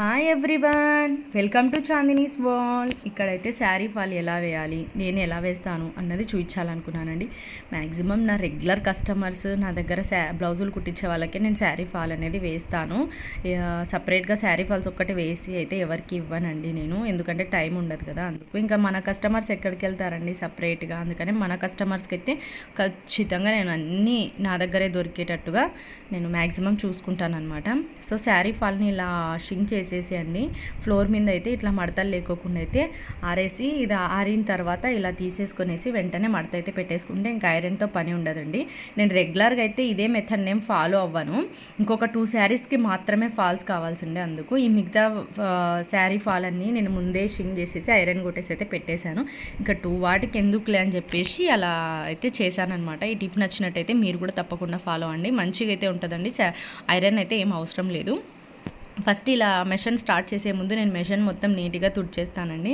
Hi everyone welcome to చాందినీస్ world ఇక్కడైతే sari fall ఎలా వేయాలి నేను ఎలా వేస్తాను అన్నది చూపించాలనుకున్నానండి. మ్యాక్సిమం నా రెగ్యులర్ కస్టమర్స్ నా దగ్గర శా బ్లౌజులు కుట్టించే వాళ్ళకే నేను శారీ ఫాల్ అనేది వేస్తాను. సపరేట్గా శారీ ఫాల్స్ ఒక్కటి వేసి అయితే ఎవరికి ఇవ్వనండి నేను. ఎందుకంటే టైం ఉండదు కదా అందుకు ఇంకా మన కస్టమర్స్ ఎక్కడికి వెళ్తారండి సపరేట్గా అందుకని మన కస్టమర్స్కి అయితే ఖచ్చితంగా నేను అన్నీ నా దగ్గరే దొరికేటట్టుగా నేను మ్యాక్సిమం చూసుకుంటాను అనమాట సో శారీ ఫాల్ని ఇలా షింక్ చేసి అండి ఫ్లోర్ మీద అయితే ఇట్లా మడతలు లేకోకుండా అయితే ఆరేసి ఇది ఆరిన తర్వాత ఇలా తీసేసుకునేసి వెంటనే మడత అయితే పెట్టేసుకుంటే ఇంకా ఐరన్తో పని ఉండదండి. నేను రెగ్యులర్గా అయితే ఇదే మెథడ్ నేను ఫాలో అవ్వను. ఇంకొక టూ శారీస్కి మాత్రమే ఫాల్స్ కావాల్సి ఉండే అందుకు. ఈ మిగతా శారీ ఫాల్ అన్ని నేను ముందే షింగ్ చేసేసి ఐరన్ కొట్టేసి అయితే పెట్టేశాను. ఇంకా టూ వాటికి ఎందుకులే అని చెప్పేసి అలా అయితే చేశానమాట ఈ టిప్ నచ్చినట్టయితే మీరు కూడా తప్పకుండా ఫాలో అండి మంచిగా అయితే ఉంటుందండి. ఐరన్ అయితే ఏం అవసరం లేదు. ఫస్ట్ ఇలా మెషన్ స్టార్ట్ చేసే ముందు నేను మెషన్ మొత్తం నీట్గా తుడిచేస్తానండి.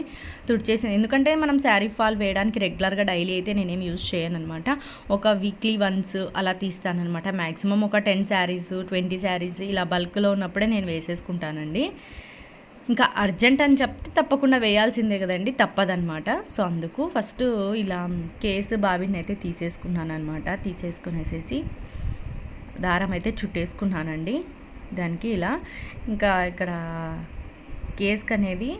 తుడిచేసి ఎందుకంటే మనం శారీ ఫాల్ వేయడానికి రెగ్యులర్గా డైలీ అయితే నేనేం యూజ్ చేయను అనమాట ఒక వీక్లీ వన్స్ అలా తీస్తానమాట మ్యాక్సిమం ఒక టెన్ శారీస్ ట్వంటీ శారీస్ ఇలా బల్క్లో ఉన్నప్పుడే నేను వేసేసుకుంటానండి. ఇంకా అర్జెంట్ అని చెప్తే తప్పకుండా వేయాల్సిందే కదండి తప్పదనమాట సో అందుకు ఫస్ట్ ఇలా కేసు బాబిని అయితే తీసేసుకున్నాను అనమాట తీసేసుకునేసేసి దారం అయితే చుట్టేసుకున్నానండి. దానికి ఇలా ఇంకా ఇక్కడ కేస్క్ అనేది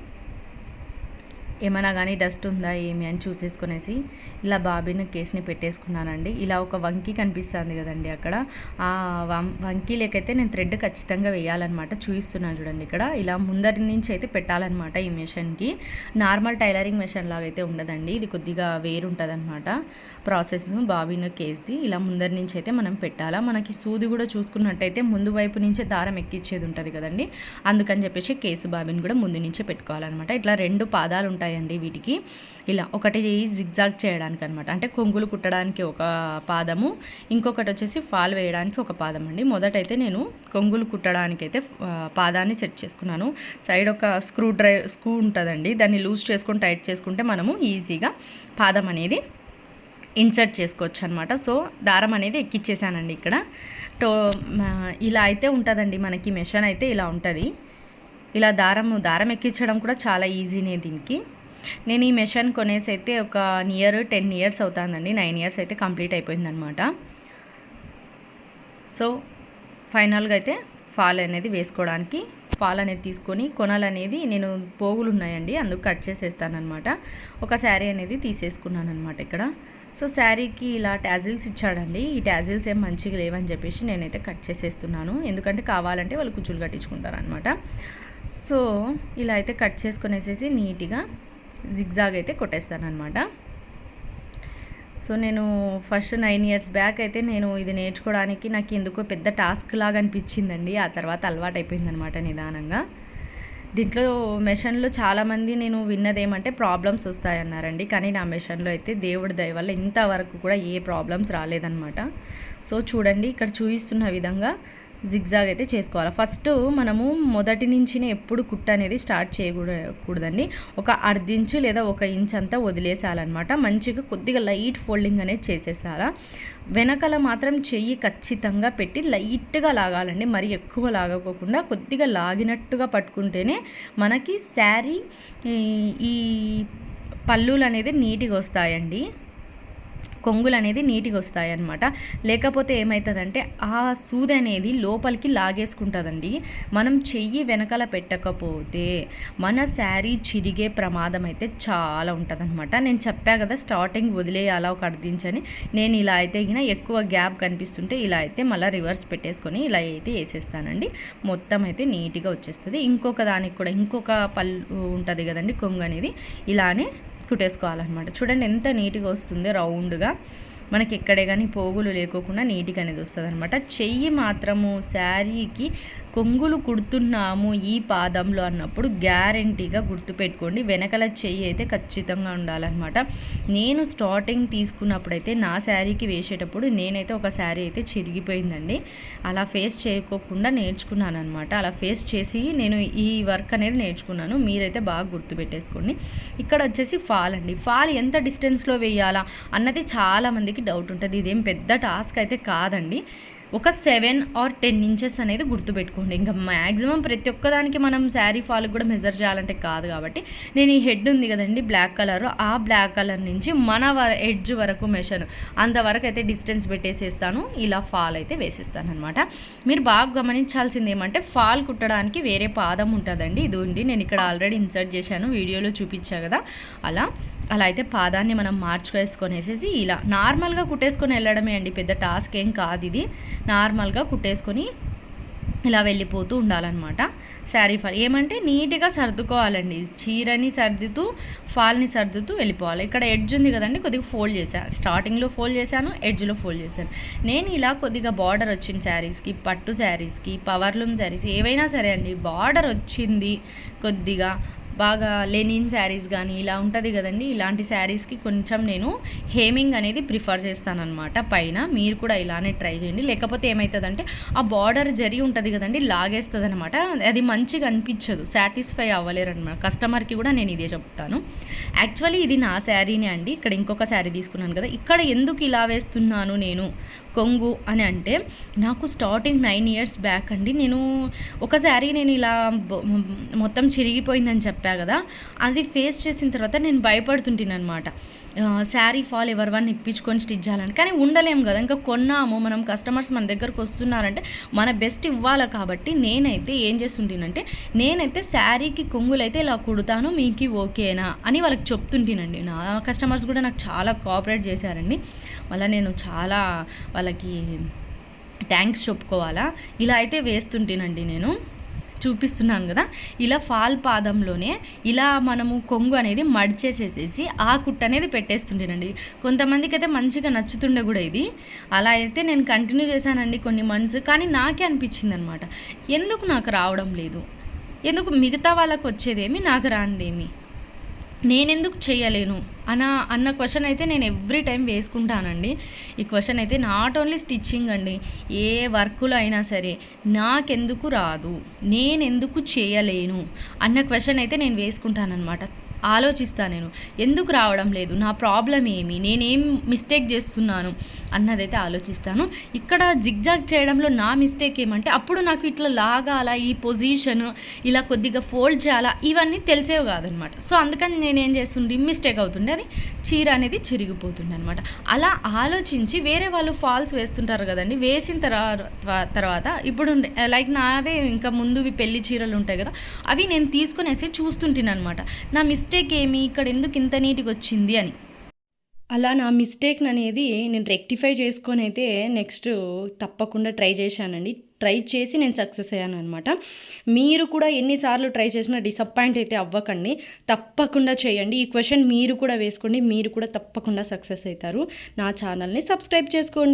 ఏమైనా కానీ డస్ట్ ఉందా ఏమి అని చూసేసుకునేసి ఇలా బాబిన్ కేస్ని పెట్టేసుకున్నానండి. ఇలా ఒక వంకి కనిపిస్తుంది కదండి అక్కడ. ఆ వం లేకైతే నేను థ్రెడ్ ఖచ్చితంగా వేయాలన్నమాట. చూపిస్తున్నాను చూడండి ఇక్కడ. ఇలా ముందరి నుంచి అయితే పెట్టాలన్నమాట ఈ మెషిన్కి. నార్మల్ టైలరింగ్ మిషన్ లాగా అయితే ఉండదండి. ఇది కొద్దిగా వేరు ఉంటుందన్నమాట ప్రాసెస్ బాబిన్ కేస్ది. ఇలా ముందరి నుంచి అయితే మనం పెట్టాలా. మనకి సూది కూడా చూసుకున్నట్టయితే ముందు వైపు నుంచే దారం ఎక్కించేది ఉంటుంది కదండి. అందుకని చెప్పేసి కేసు బాబిన్ కూడా ముందు నుంచే పెట్టుకోవాలన్నమాట. ఇట్లా రెండు పాదాలు ఉంటాయండి వీటికి. ఇలా ఒకటి జిగ్జాగ్ చేయడానికి అనమాట అంటే కొంగులు కుట్టడానికి ఒక పాదము ఇంకొకటి వచ్చేసి ఫాల్ వేయడానికి ఒక పాదం అండి మొదటైతే నేను కొంగులు కుట్టడానికి అయితే పాదాన్ని సెట్ చేసుకున్నాను. సైడ్ ఒక స్క్రూ డ్రైవ్ స్క్రూ ఉంటుందండి. దాన్ని లూజ్ చేసుకొని టైట్ చేసుకుంటే మనము ఈజీగా పాదం అనేది ఇన్సర్ట్ చేసుకోవచ్చు అనమాట సో దారం అనేది ఎక్కిచ్చేసానండి ఇక్కడ. టో ఇలా అయితే ఉంటుందండి మనకి. మెషన్ అయితే ఇలా ఉంటుంది. ఇలా దారం దారం ఎక్కించడం కూడా చాలా ఈజీనే దీనికి. నేను ఈ మెషిన్ కొనేసి అయితే ఒక నియర్ టెన్ ఇయర్స్ అవుతుందండి. నైన్ ఇయర్స్ అయితే కంప్లీట్ అయిపోయిందనమాట సో ఫైనల్గా అయితే ఫాల్ అనేది వేసుకోవడానికి ఫాల్ అనేది తీసుకొని కొనాలనేది నేను పోగులు ఉన్నాయండి. అందుకు కట్ చేసేస్తాను అనమాట ఒక శారీ అనేది తీసేసుకున్నాను అనమాట ఇక్కడ. సో శారీకి ఇలా ట్యాజిల్స్ ఇచ్చాడండి. ఈ ట్యాజిల్స్ ఏం మంచిగా లేవని చెప్పేసి నేనైతే కట్ చేసేస్తున్నాను. ఎందుకంటే కావాలంటే వాళ్ళు కుచ్చులు కట్టించుకుంటారు అనమాట సో ఇలా అయితే కట్ చేసుకునేసేసి నీట్గా జిగ్జాగ్ అయితే కొట్టేస్తాను అనమాట సో నేను ఫస్ట్ నైన్ ఇయర్స్ బ్యాక్ అయితే నేను ఇది నేర్చుకోవడానికి నాకు ఎందుకో పెద్ద టాస్క్ లాగా అనిపించిందండి. ఆ తర్వాత అలవాటు అయిపోయిందనమాట నిదానంగా. దీంట్లో మెషన్లో చాలామంది నేను విన్నది ఏమంటే ప్రాబ్లమ్స్ వస్తాయన్నారండి. కానీ నా మెషన్లో అయితే దేవుడి దయ వల్ల ఇంతవరకు కూడా ఏ ప్రాబ్లమ్స్ రాలేదన్నమాట. సో చూడండి ఇక్కడ చూపిస్తున్న విధంగా జిగ్జాగ్ అయితే చేసుకోవాలి. ఫస్ట్ మనము మొదటి నుంచినే ఎప్పుడు కుట్ట అనేది స్టార్ట్ చేయకూడదండి ఒక అర్ధించు లేదా ఒక ఇంచ్ అంతా వదిలేసాలన్నమాట. మంచిగా కొద్దిగా లైట్ ఫోల్డింగ్ అనేది చేసేసారా వెనకాల మాత్రం చెయ్యి ఖచ్చితంగా పెట్టి లైట్గా లాగాలండి. మరి ఎక్కువ లాగకోకుండా కొద్దిగా లాగినట్టుగా పట్టుకుంటేనే మనకి శారీ ఈ- ఈ పళ్ళులు అనేది నీట్గా వస్తాయండి. కొంగులు అనేది నీట్గా వస్తాయి అనమాట లేకపోతే ఏమవుతుందంటే ఆ సూది అనేది లోపలికి లాగేసుకుంటుందండి. మనం చెయ్యి వెనకాల పెట్టకపోతే మన శారీ చిరిగే ప్రమాదం అయితే చాలా ఉంటుందన్నమాట. నేను చెప్పా కదా స్టార్టింగ్ వదిలేయాలా ఒక అర్థించని. నేను ఇలా అయితే గిన ఎక్కువ గ్యాప్ కనిపిస్తుంటే ఇలా అయితే మళ్ళీ రివర్స్ పెట్టేసుకొని ఇలా అయితే వేసేస్తానండి. మొత్తం అయితే నీట్గా వచ్చేస్తుంది. ఇంకొక దానికి కూడా ఇంకొక పళ్ళు ఉంటుంది కదండి కొంగు అనేది ఇలానే కుట్టేసుకోవాలన్నమాట చూడండి ఎంత నీట్గా వస్తుంది రౌండ్గా. మనకి ఎక్కడే కానీ పోగులు లేకోకుండా నీట్గా అనేది వస్తుంది అనమాట చెయ్యి మాత్రము శారీకి కొంగులు కుడుతున్నాము ఈ పాదంలో అన్నప్పుడు గ్యారంటీగా గుర్తుపెట్టుకోండి. వెనకల చెయ్యి అయితే ఖచ్చితంగా ఉండాలన్నమాట. నేను స్టార్టింగ్ తీసుకున్నప్పుడైతే నా శారీకి వేసేటప్పుడు నేనైతే ఒక శారీ అయితే చిరిగిపోయిందండి. అలా ఫేస్ చేయకోకుండా నేర్చుకున్నాను అనమాట అలా ఫేస్ చేసి నేను ఈ వర్క్ అనేది నేర్చుకున్నాను. మీరైతే బాగా గుర్తుపెట్టేసుకోండి. ఇక్కడ వచ్చేసి ఫాల్ అండి. ఫాల్ ఎంత డిస్టెన్స్లో వేయాలా అన్నది చాలామందికి డౌట్ ఉంటుంది. ఇదేం పెద్ద టాస్క్ అయితే కాదండి. ఒక సెవెన్ ఆర్ టెన్ ఇంచెస్ అనేది గుర్తుపెట్టుకోండి. ఇంకా మ్యాక్సిమం ప్రతి ఒక్కదానికి మనం శారీ ఫాల్కి కూడా మెజర్ చేయాలంటే కాదు కాబట్టి నేను ఈ హెడ్ ఉంది కదండి బ్లాక్ కలర్. ఆ బ్లాక్ కలర్ నుంచి మన ఎడ్జ్ వరకు మెషర్ అంతవరకు అయితే డిస్టెన్స్ పెట్టేసేస్తాను. ఇలా ఫాల్ అయితే వేసేస్తాను అనమాట మీరు బాగా గమనించాల్సింది ఏమంటే ఫాల్ కుట్టడానికి వేరే పాదం ఉంటుందండి. ఇది ఉండి నేను ఇక్కడ ఆల్రెడీ ఇన్సర్ట్ చేశాను వీడియోలో చూపించా కదా. అలా అలా అయితే పాదాన్ని మనం మార్చుకేసుకొనేసేసి ఇలా నార్మల్గా కుట్టేసుకొని వెళ్ళడమే అండి. పెద్ద టాస్క్ ఏం కాదు ఇది. నార్మల్గా కుట్టేసుకొని ఇలా వెళ్ళిపోతూ ఉండాలన్నమాట. శారీ ఫాల్ ఏమంటే నీట్గా సర్దుకోవాలండి. చీరని సర్దుతూ ఫాల్ని సర్దుతూ వెళ్ళిపోవాలి. ఇక్కడ ఎడ్జ్ ఉంది కదండి కొద్దిగా ఫోల్డ్ చేశాను స్టార్టింగ్లో ఫోల్డ్ చేశాను ఎడ్జ్లో ఫోల్డ్ చేశాను. నేను ఇలా కొద్దిగా బార్డర్ వచ్చిన శారీస్కి పట్టు శారీస్కి పవర్లూమ్ శారీస్ ఏవైనా సరే అండి బార్డర్ వచ్చింది కొద్దిగా బాగా లెనిన్ శారీస్ కానీ ఇలా ఉంటుంది కదండి. ఇలాంటి శారీస్కి కొంచెం నేను హేమింగ్ అనేది ప్రిఫర్ చేస్తానన్నమాట పైన. మీరు కూడా ఇలానే ట్రై చేయండి. లేకపోతే ఏమవుతుందంటే ఆ బార్డర్ జరి ఉంటుంది కదండి లాగేస్తుంది అనమాట అది మంచిగా అనిపించదు. సాటిస్ఫై అవ్వలేరు అనమాట కస్టమర్కి కూడా నేను ఇదే చెప్తాను. యాక్చువల్లీ ఇది నా శారీనే అండి. ఇక్కడ ఇంకొక శారీ తీసుకున్నాను కదా. ఇక్కడ ఎందుకు ఇలా వేస్తున్నాను నేను? కొంగు అని అంటే నాకు స్టార్టింగ్ నైన్ ఇయర్స్ బ్యాక్ అండి. నేను ఒక శారీ నేను ఇలా మొత్తం చిరిగిపోయిందని చెప్పి చెప్పా కదా అది ఫేస్ చేసిన తర్వాత నేను భయపడుతుంటానమాట శారీ ఫాల్ ఎవరివన్నీ ఇప్పించుకొని స్టిచ్ చేయాలని. కానీ ఉండలేము కదా ఇంకా కొన్నాము మనం కస్టమర్స్ మన దగ్గరకు వస్తున్నారంటే మన బెస్ట్ ఇవ్వాలి కాబట్టి నేనైతే ఏం చేస్తుంటానంటే నేనైతే శారీకి కొంగులైతే ఇలా కుడతాను మీకు ఓకేనా అని వాళ్ళకి చెప్తుంటానండి. నా కస్టమర్స్ కూడా నాకు చాలా కోఆపరేట్ చేశారండి. మళ్ళీ నేను చాలా వాళ్ళకి థ్యాంక్స్ చెప్పుకోవాలా ఇలా అయితే వేస్తుంటానండి నేను. చూపిస్తున్నాను కదా ఇలా ఫాల్ పాదంలోనే ఇలా మనము కొంగు అనేది మడిచేసేసేసి ఆ కుట్ట అనేది పెట్టేస్తుండేనండి. కొంతమందికి అయితే మంచిగా నచ్చుతుండే కూడా ఇది. అలా అయితే నేను కంటిన్యూ చేశానండి కొన్ని మంత్స్ కానీ నాకే అనిపించింది అనమాట ఎందుకు నాకు రావడం లేదు? ఎందుకు మిగతా వాళ్ళకు వచ్చేదేమి నాకు రానిదేమి? నేనెందుకు చేయలేను? అన్న అన్న క్వశ్చన్ అయితే నేను ఎవ్రీ టైం వేసుకుంటానండి. ఈ క్వశ్చన్ అయితే నాట్ ఓన్లీ స్టిచ్చింగ్ అండి ఏ వర్కులో అయినా సరే నాకెందుకు రాదు? నేనెందుకు చేయలేను? అన్న క్వశ్చన్ అయితే నేను వేసుకుంటానమాట ఆలోచిస్తాను నేను. ఎందుకు రావడం లేదు? నా ప్రాబ్లం ఏమి? నేనేం మిస్టేక్ చేస్తున్నాను? అన్నదైతే ఆలోచిస్తాను. ఇక్కడ జిగ్జాగ్ చేయడంలో నా మిస్టేక్ ఏమంటే అప్పుడు నాకు ఇట్లా లాగాల ఈ పొజిషన్ ఇలా కొద్దిగా ఫోల్డ్ చేయాలా ఇవన్నీ తెలిసేవి కాదనమాట. సో అందుకని నేనేం చేస్తుండే మిస్టేక్ అవుతుండే అది చీర అనేది చిరిగిపోతుండే అనమాట అలా ఆలోచించి వేరే వాళ్ళు ఫాల్స్ వేస్తుంటారు కదండి వేసిన తర్వాత తర్వాత ఇప్పుడు లైక్ నావే ఇంకా ముందువి పెళ్ళి చీరలు ఉంటాయి కదా అవి నేను తీసుకునేసి చూస్తుంటాను అనమాట నా మిస్టేక్ మిస్టేక్ ఏమి? ఇక్కడ ఎందుకు ఇంత నీట్గా వచ్చింది అని. అలా నా మిస్టేక్ అనేది నేను రెక్టిఫై చేసుకొని అయితే నెక్స్ట్ తప్పకుండా ట్రై చేశానండి. ట్రై చేసి నేను సక్సెస్ అయ్యాను అనమాట మీరు కూడా ఎన్నిసార్లు ట్రై చేసినా డిసప్పాయింట్ అయితే అవ్వకండి. తప్పకుండా చేయండి. ఈ క్వశ్చన్ మీరు కూడా వేసుకోండి. మీరు కూడా తప్పకుండా సక్సెస్ అవుతారు. నా ఛానల్ని సబ్స్క్రైబ్ చేసుకోండి.